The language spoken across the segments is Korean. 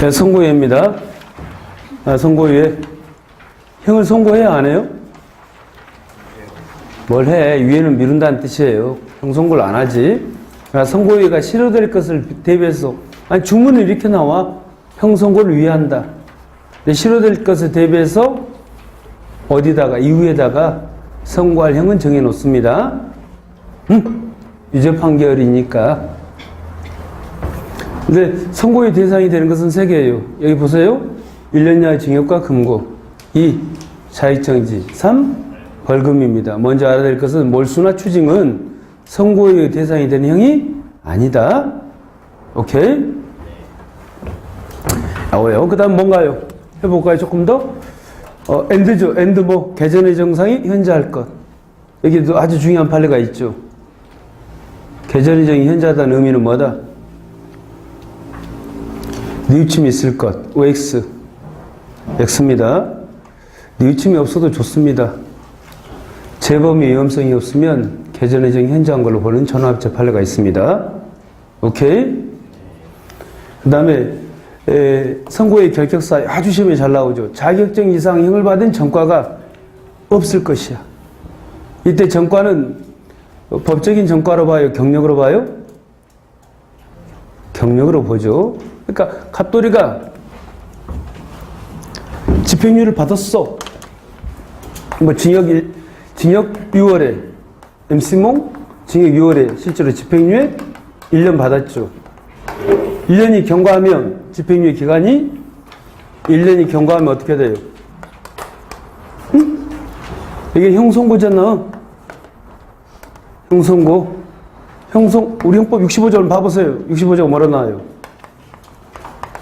네, 선고유예입니다. 아, 선고유예. 형을 선고해야 안 해요? 뭘 해? 유예는 미룬다는 뜻이에요. 형 선고를 안 하지. 그러니까 선고유예가 실효될 것을 대비해서 아니 주문이 이렇게 나와. 형 선고를 위한다. 근데 실효될 것을 대비해서 어디다가 이후에다가 선고할 형은 정해 놓습니다. 음? 유죄 판결이니까. 근데 선고의 대상이 되는 것은 세 개예요. 여기 보세요. 1년 이하의 징역과 금고. 2. 자익정지. 3. 벌금입니다. 먼저 알아야 될 것은 몰수나 추징은 선고의 대상이 되는 형이 아니다. 오케이? 나와요. 그 다음 뭔가요? 해볼까요? 조금 더? 어, 엔드죠. 엔드 뭐, 개전의 정상이 현저할 것. 여기도 아주 중요한 판례가 있죠. 개전의 정이 현저하다는 의미는 뭐다? 뉘우침이 있을 것. OX. X입니다. 뉘우침이 없어도 좋습니다. 재범의 위험성이 없으면 개전의 정이 현저한 걸로 보는 전화합체 판례가 있습니다. 오케이? 그 다음에 선고의 결격사 아주 시험에 잘 나오죠. 자격증 이상 형을 받은 전과가 없을 것이야. 이때 전과는 법적인 전과로 봐요? 경력으로 봐요? 경력으로 보죠. 그러니까 갑돌이가 집행유예를 받았어. 뭐 징역 일, 징역 6월에 MC몽 징역 6월에 실제로 집행유예 1년 받았죠. 1년이 경과하면 집행유예 기간이 1년이 경과하면 어떻게 돼요? 응? 이게 형선고잖아. 형선고. 형성 우리 형법 65조를 봐보세요. 65조가 뭐라 나와요?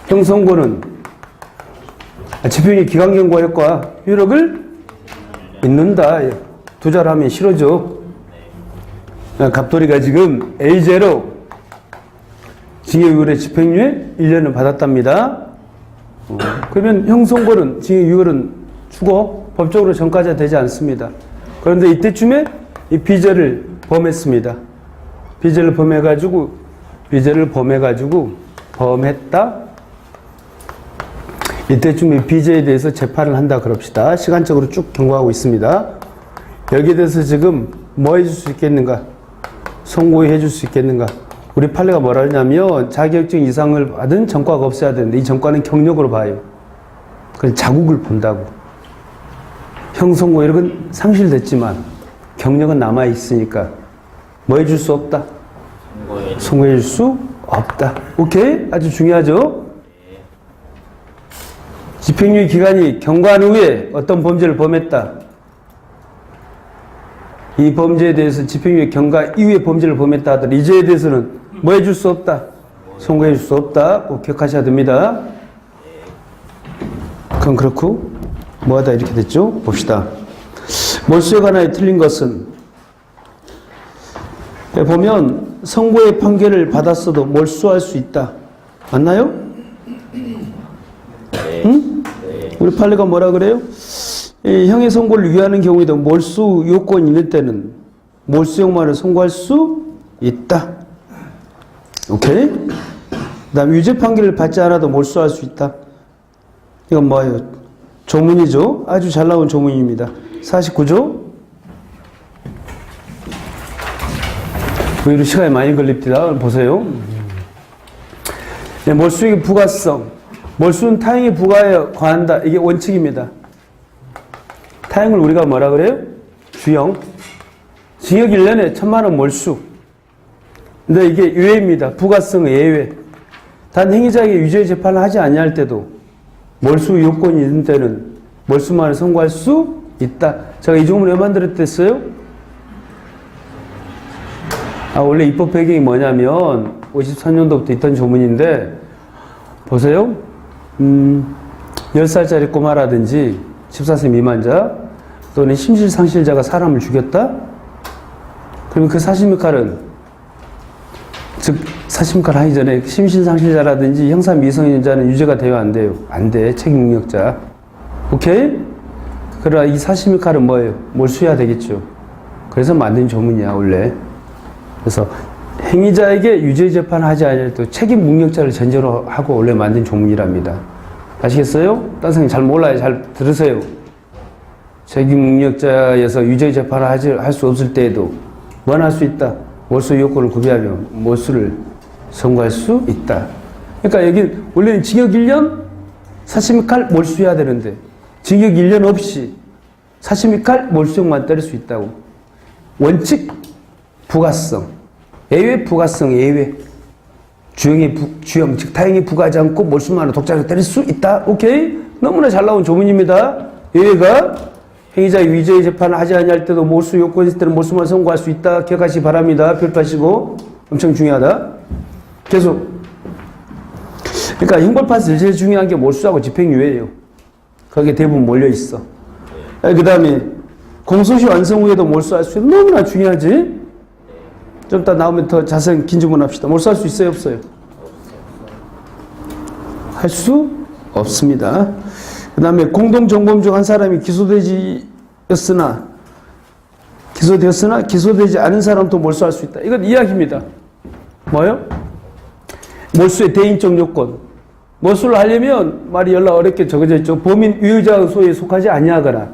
형선고는 집행유예 기간 경과 효과 효력을 있는다. 두 자를 하면 싫어져. 갑돌이가 지금 A제로 징역 6월에 집행유예 1년을 받았답니다. 어, 그러면 형선고는 징역 6월은 죽어 법적으로 전과자 되지 않습니다. 그런데 이때쯤에 이 비제를 범했습니다. 비제를 범해가지고 비제를 범해가지고 범했다. 이때쯤에 비제에 대해서 재판을 한다 그럽시다. 시간적으로 쭉 경고하고 있습니다. 여기에 대해서 지금 뭐 해줄 수 있겠는가? 선고해 줄 수 있겠는가? 우리 판례가 뭐라 하냐면 자격증 이상을 받은 전과가 없어야 되는데 이 전과는 경력으로 봐요. 그래서 자국을 본다고. 형선고 이런 건 상실됐지만 경력은 남아 있으니까 뭐 해줄 수 없다. 줄수 없다. 오케이? 아주 중요하죠? 집행유예 기간이 경과한 후에 어떤 범죄를 범했다. 이 범죄에 대해서 집행유예 경과 이후에 범죄를 범했다 하더라도 이제에 대해서는 뭐 해줄 수 없다. 선고해 줄 수 없다. 꼭 기억하셔야 됩니다. 그건 그렇고 뭐하다 이렇게 됐죠? 봅시다. 몰수에 관하여 틀린 것은 네, 보면 선고의 판결을 받았어도 몰수할 수 있다. 맞나요? 응? 우리 판례가 뭐라 그래요? 이 형의 선고를 위하는 경우에도 몰수 요건이 있는 때는 몰수형만을 선고할 수 있다. 오케이? 그 다음 유죄 판결을 받지 않아도 몰수할 수 있다. 이건 뭐예요? 조문이죠. 아주 잘 나온 조문입니다. 49조. 오히려 시간이 많이 걸립니다. 보세요. 네, 몰수의 부가성. 몰수는 타행의 부가에 관한다. 이게 원칙입니다. 타행을 우리가 뭐라 그래요? 주형. 징역 1년에 천만원 몰수. 근데 이게 유예입니다. 부가성의 예외. 단 행위자에게 유죄 재판을 하지 아니할 때도 몰수 요건이 있는 때는 몰수만을 선고할 수 있다. 제가 이 조문을 왜 만들었댔어요? 아, 원래 입법 배경이 뭐냐면 54년도부터 있던 조문인데 보세요. 음, 10살짜리 꼬마라든지 14세 미만자 또는 심실상실자가 사람을 죽였다? 그러면 그 사심육칼은 즉 사심육칼 하기 전에 심신상실자라든지 형사 미성년자는 유죄가 돼요 안 돼요? 안 돼. 책임 능력자. 오케이? 그러나 이 사심육칼은 뭐예요? 몰수해야 되겠죠. 그래서 만든 조문이야 원래. 그래서 행위자에게 유죄 재판하지 않을때 책임 능력자를 전제로 하고 원래 만든 조문이랍니다. 아시겠어요? 딴 선생님 잘 몰라요. 잘 들으세요. 책임 능력자에서 유죄 재판을 하지 할 수 없을 때에도 뭘할수 있다. 몰수 요건을 구비하면 몰수를 선고할 수 있다. 그러니까 여기 원래는 징역 1년 사심칼 몰수해야 되는데 징역 1년 없이 사심칼 몰수형만 때릴 수 있다고. 원칙 부가성 예외 부가성 예외 주형이 부, 주형 즉 타형이 부가하지 않고 몰수만으로 독자를 때릴 수 있다. 오케이 너무나 잘 나온 조문입니다. 예외가 행위자 위죄 재판을 하지 아니할 때도 몰수 요건이 있을 때는 몰수만 선고할 수 있다. 기억하시기 바랍니다. 별표하시고 엄청 중요하다. 계속 그러니까 형벌판에서 제일 중요한 게 몰수하고 집행유예예요. 거기에 대부분 몰려 있어. 그 다음에 공소시 완성 후에도 몰수할 수 있는 너무나 중요하지. 좀 이따 나오면 더 자세히 긴 질문 합시다. 몰수할 수 있어요, 없어요? 할 수 없습니다. 그 다음에 공동정범 중 한 사람이 기소되지였으나, 기소되었으나 기소되지 않은 사람도 몰수할 수 있다. 이건 이야기입니다. 뭐요? 몰수의 대인적 요건. 몰수를 하려면 말이 연락 어렵게 적어져 있죠. 범인 위의자 소에 속하지 아니하거나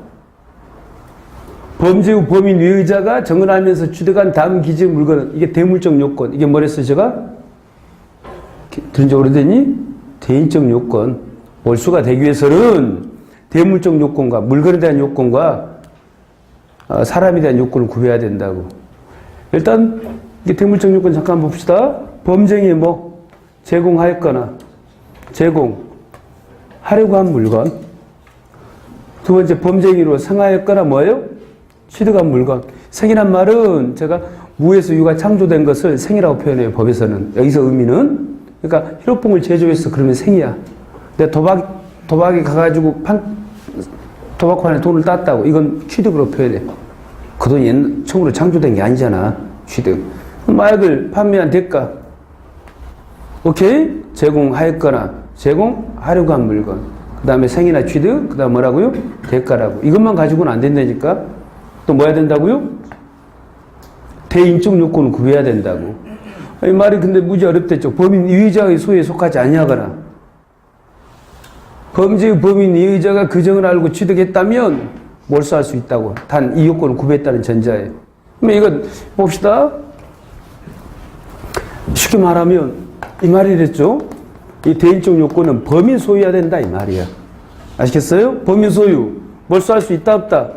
범죄 후 범인 위의자가 정언하면서 취득한 다음 기재 물건은 이게 대물적 요건. 이게 뭐랬어요, 제가? 들은 지 오래되니? 대인적 요건. 몰수가 되기 위해서는 대물적 요건과 물건에 대한 요건과 어, 사람에 대한 요건을 구해야 된다고. 일단 이게 대물적 요건 잠깐 봅시다. 범죄이 뭐 제공하였거나 제공하려고 한 물건. 두 번째 범죄행위로 성하였거나 뭐예요? 취득한 물건. 생이란 말은 제가 무에서 유가 창조된 것을 생이라고 표현해요. 법에서는. 여기서 의미는 그러니까 히로뽕을 제조해서 그러면 생이야. 근데 도박 도박에 가가지고 판 도박판에 돈을 땄다고 이건 취득으로 표현해. 그 돈이 옛 처음으로 창조된 게 아니잖아. 취득. 마약을 판매한 대가. 오케이? 제공하였거나 제공하려고 한 물건. 그 다음에 생이나 취득, 그 다음 뭐라고요? 대가라고. 이것만 가지고는 안 된다니까? 또 뭐 해야 된다고요? 대인적 요건을 구해야 된다고. 이 말이 근데 무지 어렵댔죠. 범인 위의자의 소에 속하지 아니하거나 범죄의 범인 위의자가 그 정을 알고 취득했다면 몰수할 수 있다고. 단 이 요건을 구별했다는 전자에. 그럼 이건 봅시다. 쉽게 말하면 이 말이 됐죠. 이 대인적 요건은 범인 소유해야 된다 이 말이야. 아시겠어요? 범인 소유. 몰수할 수 있다 없다?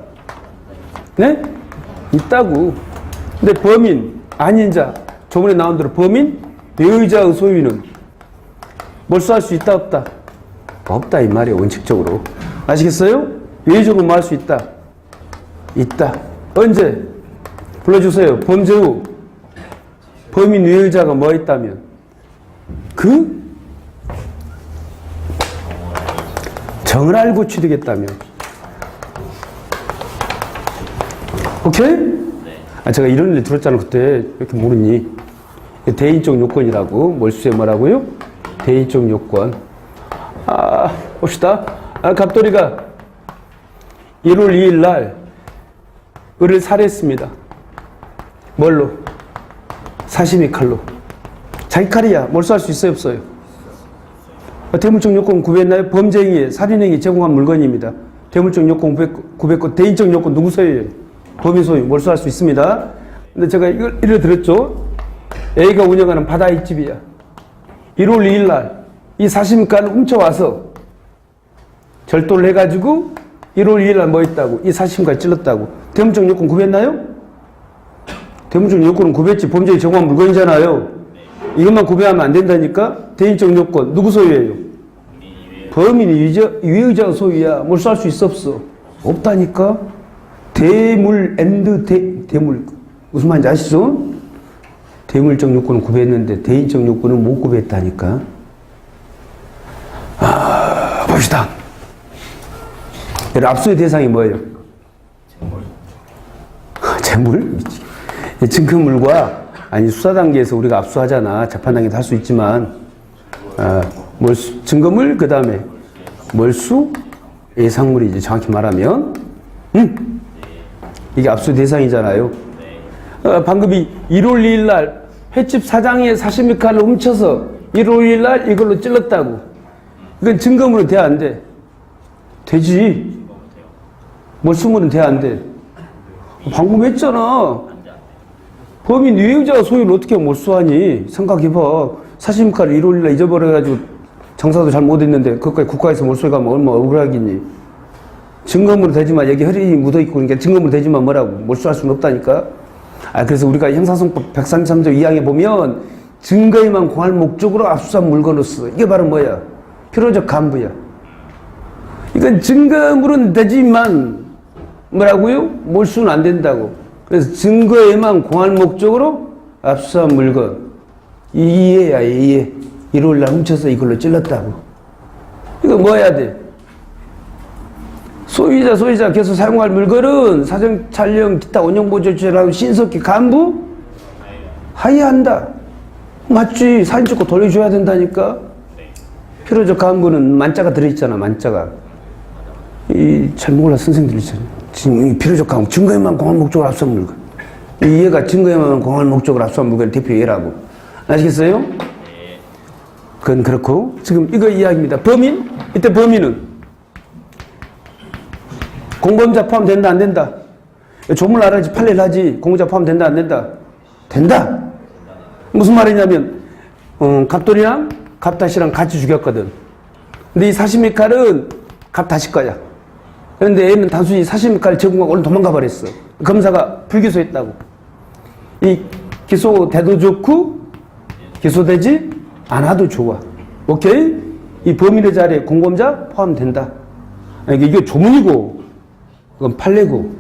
네? 있다고. 근데 범인 아닌 자 저번에 나온 대로 범인 배의자의 소유는 몰수할 수 있다 없다? 없다 이 말이에요 원칙적으로. 아시겠어요? 예의적으로 뭐할수 있다. 있다. 언제? 불러주세요. 범죄 후. 범인 외의자가 뭐 있다면? 그? 정을 알고 취득했다면 오케이? 아, 제가 이런 일 들었잖아 그때 왜 이렇게 모르니 대인적 요건이라고 몰수에 뭐라고요? 대인적 요건 아, 봅시다. 아, 갑돌이가 1월 2일 날 을을 살해했습니다. 뭘로? 사시미 칼로. 자기 칼이야. 몰수할 수 있어요, 없어요? 대물적 요건 구별했나요? 범죄행위, 살인행위 제공한 물건입니다. 대물적 요건 구별했고, 대인적 요건 누구 소유예요? 범인 소유, 몰수할 수 있습니다. 근데 제가 이걸, 이를 들었죠? A가 운영하는 바다의 집이야. 1월 2일 날, 이 사심가를 훔쳐와서 절도를 해가지고 1월 2일 날 뭐 했다고? 이 사심가 찔렀다고. 대문적 요건 구했나요? 대문적 요건은 구했지. 범죄에 정한 물건이잖아요. 이것만 구매하면 안 된다니까? 대인적 요건. 누구 소유예요? 범인이 위의자 소유야. 몰수할 수 있어 없어? 없다니까? 대물 앤드 대, 대물. 무슨 말인지 아시죠? 대물적 요건은 구했는데 대인적 요건은 못 구했다니까? 봅시다. 압수의 대상이 뭐예요? 재물? 미치. 증거물과 아니 수사 단계에서 우리가 압수하잖아. 재판 단계도 할 수 있지만 아, 몰수, 증거물 그 다음에 몰수 예상물이지 정확히 말하면 음 이게 압수 대상이잖아요. 어, 방금 이 1월 2일 날 횟집 사장의 사시미 칼을 훔쳐서 1월 5일 날 이걸로 찔렀다고. 이건 증거물은 돼, 안 돼? 되지. 몰수물은 돼, 안 돼? 방금 했잖아. 범인 유해자가 소유를 어떻게 몰수하니? 생각해봐. 사시미 칼을 1월 5일 날 잊어버려가지고 장사도 잘 못했는데 그것까지 국가에서 몰수해가면 얼마나 억울하겠니? 증거물 되지만 여기 혈이 묻어있고 그러니까 증거물 되지만 뭐라고? 몰수할 수는 없다니까? 아 그래서 우리가 형사성법 133조 2항에 보면 증거에만 공할 목적으로 압수한 써 이게 바로 뭐야? 필요적 간부야. 이건 증거물은 되지만 뭐라고요? 몰수는 안 된다고. 그래서 증거에만 공할 목적으로 압수한 물건. 이해야 이해. 1월 날 훔쳐서 이걸로 찔렀다고. 이거 뭐 해야 돼 소유자, 소유자 계속 사용할 물건은 사정 촬영 기타 운영 보조처럼 신속히 간부 하야한다. 맞지? 사진 찍고 돌려줘야 된다니까. 필요적 간부는 만자가 들어있잖아. 만자가. 이 잘 몰라 선생님들 있잖아. 지금 이 필요적 간부 증거에만 공할 목적으로 앞선 물건. 이 얘가 증거에만 공할 목적으로 앞선 물건 대표 얘라고. 아시겠어요? 그건 그렇고 지금 이거 이야기입니다. 범인 이때 범인은 공범자 포함된다 안 된다? 조물 알아야지 판례를 하지 공범자 포함된다 안 된다? 된다. 무슨 말이냐면 어, 갑돌이랑 갑다시랑 같이 죽였거든. 근데 이 사시미 칼은 갑다시 거야. 그런데 얘는 단순히 사시미 칼 제공하고 얼른 도망가 버렸어. 검사가 불기소했다고. 이 기소돼도 좋고 기소되지 않아도 좋아. 오케이? 이 범인의 자리에 공범자 포함된다. 이게 조문이고 그건 판례고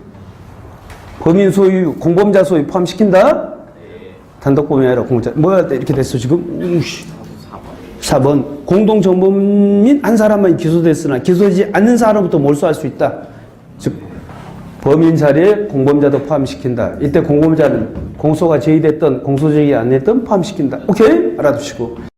범인 소유, 공범자 소유 포함시킨다? 단독 범위 아니라 공범자. 뭐야 이렇게 됐어 지금? 우씨. 4번 공동정범인 한 사람만 기소됐으나 기소되지 않는 사람부터 몰수할 수 있다. 즉 범인 자리에 공범자도 포함시킨다. 이때 공범자는 공소가 제기됐던 공소 제기 안 했던 포함시킨다. 오케이? 알아두시고.